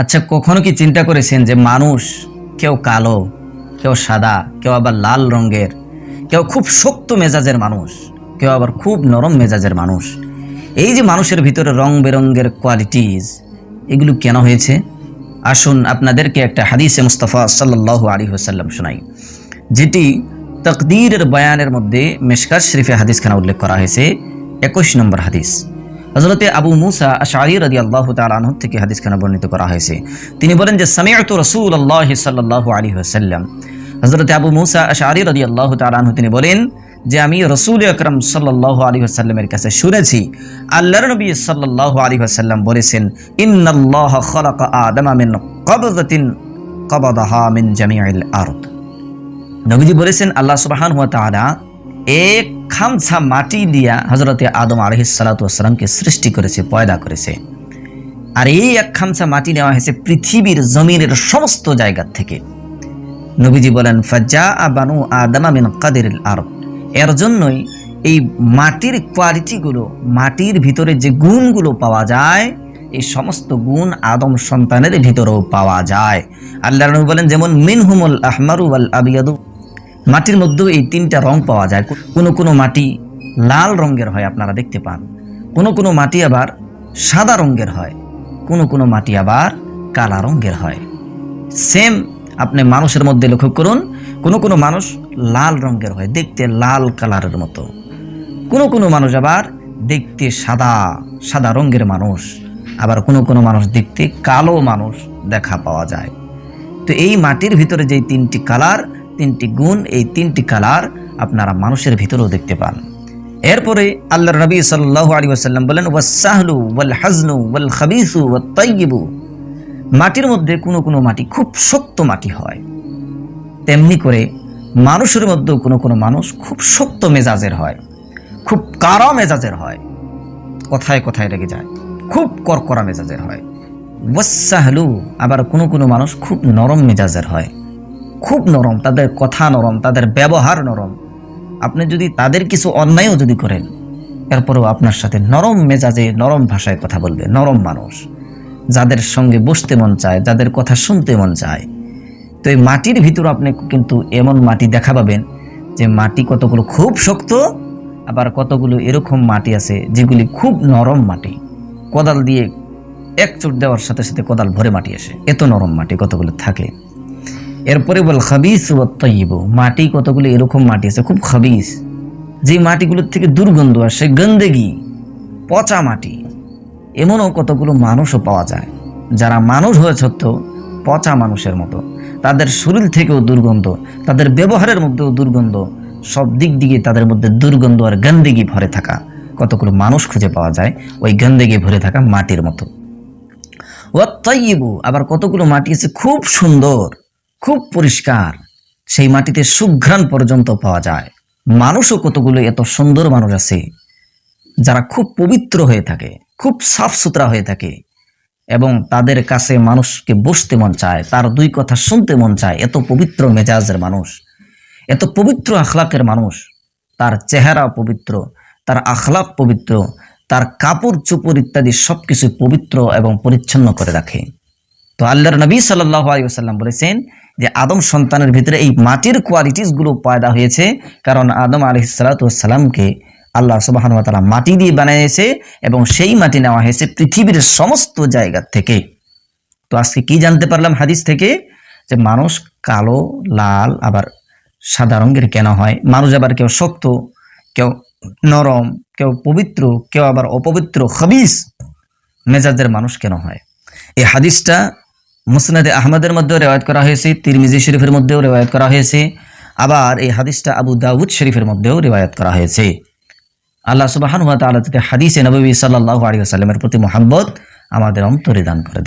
আচ্ছা কখনো কি চিন্তা করেছেন যে মানুষ কেউ কালো, কেউ সাদা, কেউ আবার লাল রঙের, কেউ খুব শক্ত মেজাজের মানুষ, কেউ আবার খুব নরম মেজাজের মানুষ? এই যে মানুষের ভিতরে রং বেরঙ্গের কোয়ালিটিজ এগুলো কেন হয়েছে? আসুন আপনাদেরকে একটা হাদিসে মুস্তাফা সাল্লাহ আলী হাসাল্লাম শোনাই, যেটি তকদিরের বয়ানের মধ্যে মেশকার শরীফে হাদিসখানা উল্লেখ করা হয়েছে, একুশ নম্বর হাদিস। হজরতে আবু মুসা আশারি রদি আল্লাহ তালহ থেকে হাদিসখানা বর্ণিত করা হয়েছে। তিনি বলেন যে সামিয়াত রসুল আল্লাহ সাল্লাহ আলী হাসাল্লাম হজরতে আবু মুসা আশারি রদি আল্লাহ তালহ তিনি বলেন যে, আমি রসুল আকরম সাল্লাহ আলী আসাল্লামের কাছে শুনেছি, আল্লাহর নবী সাল্লাহ আলী আসাল্লাম বলেছেন, ইন্নাল্লাহ খলাক আদমা মিন কবজাতিন কবদাহা মিন জামিআল আরদ। নবীজি বলেছেন, আল্লাহ সুবাহান হুয়া তাআলা এক খামছা মাটি দিয়া হজরতে আদম আলহিসাল্লাতুয়াসাল্লামকে সৃষ্টি করেছে, পয়দা করেছে। আর এই এক খামছা মাটি নেওয়া হয়েছে পৃথিবীর জমিনের সমস্ত জায়গার থেকে। নবীজি বলেন ফাজা আবানু আদামা মিন কাদের আরব এর জন্যই এই মাটির কোয়ালিটিগুলো, মাটির ভিতরে যে গুণগুলো পাওয়া যায়, এই সমস্ত গুণ আদম সন্তানের ভিতরেও পাওয়া যায়। আল্লাহ বলেন, যেমন, মিনহুমুল আহমারু আল আবিয়াদু। মাটির মধ্যেও এই তিনটা রং পাওয়া যায়। কোনো কোনো মাটি লাল রঙের হয়, আপনারা দেখতে পান। কোনো কোনো মাটি আবার সাদা রঙের হয়, কোনো কোনো মাটি আবার কালা রঙের হয়। সেম আপনি মানুষের মধ্যে লক্ষ্য করুন, কোনো কোনো মানুষ লাল রঙের হয়, দেখতে লাল কালারের মতো। কোনো কোনো মানুষ আবার দেখতে সাদা সাদা রঙের মানুষ। আবার কোনো কোনো মানুষ দেখতে কালো মানুষ দেখা পাওয়া যায়। তো এই মাটির ভিতরে যে তিনটি কালার তিনটি গুণ, এই তিনটি কালার আপনারা মানুষের ভিতরেও দেখতে পান। এরপরে আল্লাহ নবী সাল্লাহ আলী আসাল্লাম বলেন ওয়াসাহলু ওয়াল হাজনু ওয়াল খাবিসু ওয়াত তাইয়িবু মাটির মধ্যে কোনো কোনো মাটি খুব শক্ত মাটি হয়। তেমনি করে মানুষের মধ্যেও কোনো কোনো মানুষ খুব শক্ত মেজাজের হয়, খুব কারা মেজাজের হয়। কথায় কথায় লেগে যায়, খুব করকরা মেজাজের হয়। ওয়াসাহলু আবার কোনো কোনো মানুষ খুব নরম মেজাজের হয়। খুব নরম, তাদের কথা নরম, তাদের ব্যবহার নরম। আপনি যদি তাদের কিছু অন্যায়ও যদি করেন, এরপরেও আপনার সাথে নরম মেজাজে, নরম ভাষায় কথা বলবে, নরম মানুষ। যাদের সঙ্গে বসতে মন চায়, যাদের কথা শুনতে মন চায়। তো এই মাটির ভিতর আপনি কিন্তু এমন মাটি দেখা পাবেন যে মাটি কতগুলো খুব শক্ত, আবার কতগুলো এরকম মাটি আছে যেগুলি খুব নরম মাটি। কোদাল দিয়ে এক চোট দেওয়ার সাথে সাথে কোদাল ভরে মাটি আসে। এত নরম মাটি কতগুলো থাকে? এরপরে বল, খাবিস ও তৈব মাটি কতগুলো? এরকম মাটি আছে, খুব খাবিস। যে মাটিগুলোর থেকে দুর্গন্ধ আসে, গন্দেগি, পচা মাটি, এমনও কতগুলো মানুষও পাওয়া যায়। যারা মানুষ হয়ে সত্ত্বেও পচা মানুষের মতো। তাদের শরীর থেকেও দুর্গন্ধ, তাদের ব্যবহারের মধ্যেও দুর্গন্ধ, সব দিক দিকে তাদের মধ্যে দুর্গন্ধ আর গন্দেগি ভরে থাকা। কতগুলো মানুষ খুঁজে পাওয়া যায়, ওই গন্দেগি ভরে থাকা মাটির মতো। ও তৈবু আবার কতগুলো মাটি আছে, খুব সুন্দর। খুব পরিষ্কার। সেই মাটিতে সুঘ্রাণ পর্যন্ত পাওয়া যায়। মানুষও কতগুলো এত সুন্দর মানুষ আছে, যারা খুব পবিত্র হয়ে থাকে, খুব সাফ সুতরা হয়ে থাকে এবং তাদের কাছে মানুষকে বসতে মন চায়, তার দুই কথা শুনতে মন চায়, এত পবিত্র মেজাজের মানুষ, এত পবিত্র আখলাকের মানুষ, তার চেহারা পবিত্র, তার আখলাক পবিত্র, তার কাপড় চুপড় ইত্যাদি সবকিছু পবিত্র এবং পরিচ্ছন্ন করে রাখে। তো আল্লাহর নবী সাল্লাহ আলিয়াল্লাম বলেছেন যে আদম সন্তানের ভিতরে এই মাটির কোয়ালিটিসগুলো পয়দা হয়েছে, কারণ আদম আলি আল্লাহ সুবাহান তালা মাটি দিয়ে বানিয়েছে এবং সেই মাটি নেওয়া হয়েছে পৃথিবীর সমস্ত জায়গা থেকে। তো আজকে কি জানতে পারলাম হাদিস থেকে? যে মানুষ কালো, লাল, আবার সাদা রঙের কেন হয়? মানুষ আবার কেউ শক্ত, কেউ নরম, কেউ পবিত্র, কেউ আবার অপবিত্র, খবিস মেজাজের মানুষ কেন হয়? এই হাদিসটা মুসনাদে আহমদের মধ্যেও রেওয়ায়ত করা হয়েছে, তিরমিজি শরীফের মধ্যেও রেওয়ায়ত করা হয়েছে, আবার এই হাদিসটা আবু দাউদ শরীফের মধ্যেও রেওয়ায়ত করা হয়েছে। আল্লাহ সুবাহান হাদিসে নবী সাল্লাহ আলী আসাল্লামের প্রতি মোহাম্মত আমাদের অন্তরে দান করে দেয়।